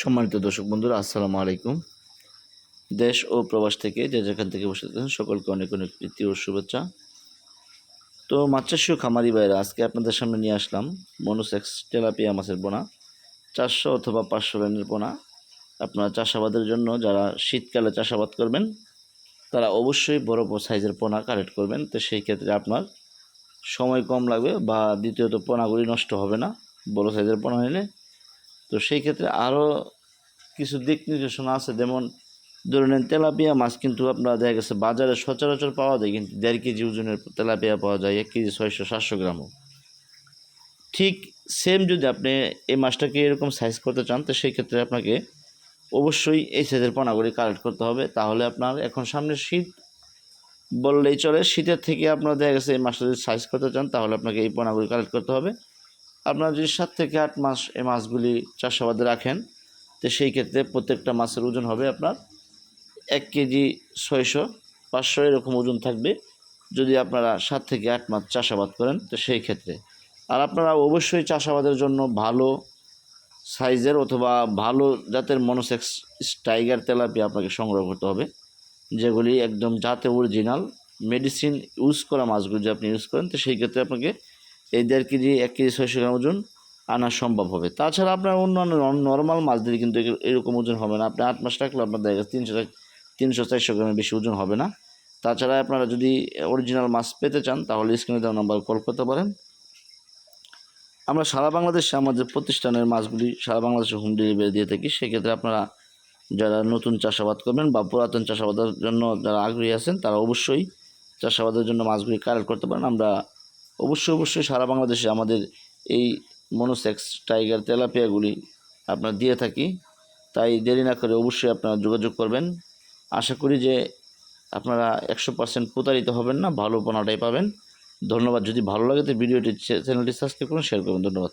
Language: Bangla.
সম্মানিত দর্শক বন্ধুরা, আসসালামু আলাইকুম। দেশ ও প্রবাস থেকে যে যেখান থেকে বসে থাকেন, সকলকে অনেক অনেক প্রীতি ও শুভেচ্ছা। তো মাছচাষীয় খামারি বাইরে আজকে আপনাদের সামনে নিয়ে আসলাম মনোসেক্স তেলাপিয়া মাছের পোনা। চারশো অথবা পাঁচশো লাইনের পোনা। আপনারা চাষাবাদের জন্য যারা শীতকালে চাষাবাদ করবেন, তারা অবশ্যই বড় বড় সাইজের পোনা কালেক্ট করবেন। তো সেই ক্ষেত্রে আপনার সময় কম লাগবে বা দ্বিতীয়ত পোনাগুলি নষ্ট হবে না। বড় সাইজের পোনা নিলে তো সেই ক্ষেত্রে আরও কিছু দিক নির্দেশনা আছে, যেমন ধরে নেন তেলাপিয়া মাছ কিন্তু আপনার দেখা গেছে বাজারে সচরাচর পাওয়া যায়, কিন্তু দেড় কেজি ওজনের তেলাপিয়া পাওয়া যায়, এক কেজি ছয়শো, সাতশো গ্রামও। ঠিক সেম যদি আপনি এই মাছটাকে এরকম সাইজ করতে চান, তো সেই ক্ষেত্রে আপনাকে অবশ্যই এই সাইজের পোনাগুলি কালেক্ট করতে হবে, তাহলে আপনার এখন সামনে শীত বললেই চলে, শীতের থেকে আপনার দেখা গেছে এই মাছটা যদি সাইজ করতে চান, তাহলে আপনাকে এই পোনাগুলি কালেক্ট করতে হবে। আপনারা যদি সাত থেকে আট মাস এই মাছগুলি চাষাবাদে রাখেন, তো সেই ক্ষেত্রে প্রত্যেকটা মাছের ওজন হবে আপনার এক কেজি ছয়শো, পাঁচশো এরকম ওজন থাকবে যদি আপনারা সাত থেকে আট মাস চাষাবাদ করেন, তো সেই ক্ষেত্রে। আর আপনারা অবশ্যই চাষাবাদের জন্য ভালো সাইজের অথবা ভালো জাতের মনোসেক্স টাইগার তেলাপি আপনাকে সংগ্রহ করতে হবে, যেগুলি একদম জাতে অরিজিনাল, মেডিসিন ইউজ করা মাছগুলি যদি আপনি ইউজ করেন, তো সেই ক্ষেত্রে আপনাকে এই দেড় কেজি এক কেজি ছয়শো গ্রাম ওজন আনা সম্ভব হবে। তাছাড়া আপনার অন্যান্য নর্মাল মাছদের কিন্তু এরকম ওজন হবে না। আপনি আট মাস রাখলে আপনার দেখা তিনশো তিনশো চারশো গ্রামের বেশি ওজন হবে না। তাছাড়া আপনারা যদি অরিজিনাল মাছ পেতে চান, তাহলে স্ক্রিনে দেওয়া নাম্বার কল করতে পারেন। আমরা সারা বাংলাদেশে আমাদের প্রতিষ্ঠানের মাছগুলি সারা বাংলাদেশে হোম ডেলিভারি দিয়ে থাকি। সেক্ষেত্রে আপনারা যারা নতুন চাষাবাদ করবেন বা পুরাতন চাষাবাদের জন্য যারা আগ্রহী আছেন, তারা অবশ্যই চাষাবাদের জন্য মাছগুলি কালেক্ট করতে পারেন। আমরা অবশ্যই অবশ্যই সারা বাংলাদেশে আমাদের এই মনোসেক্স টাইগার তেলাপিয়াগুলি আপনার দিয়ে থাকি। তাই দেরি না করে অবশ্যই আপনারা যোগাযোগ করবেন। আশা করি যে আপনারা একশো পার্সেন্ট প্রতারিত হবেন না, ভালো পোনাটাই পাবেন। ধন্যবাদ। যদি ভালো লাগে তো ভিডিওটি চ্যানেলটি সাবস্ক্রাইব করুন, শেয়ার করবেন। ধন্যবাদ।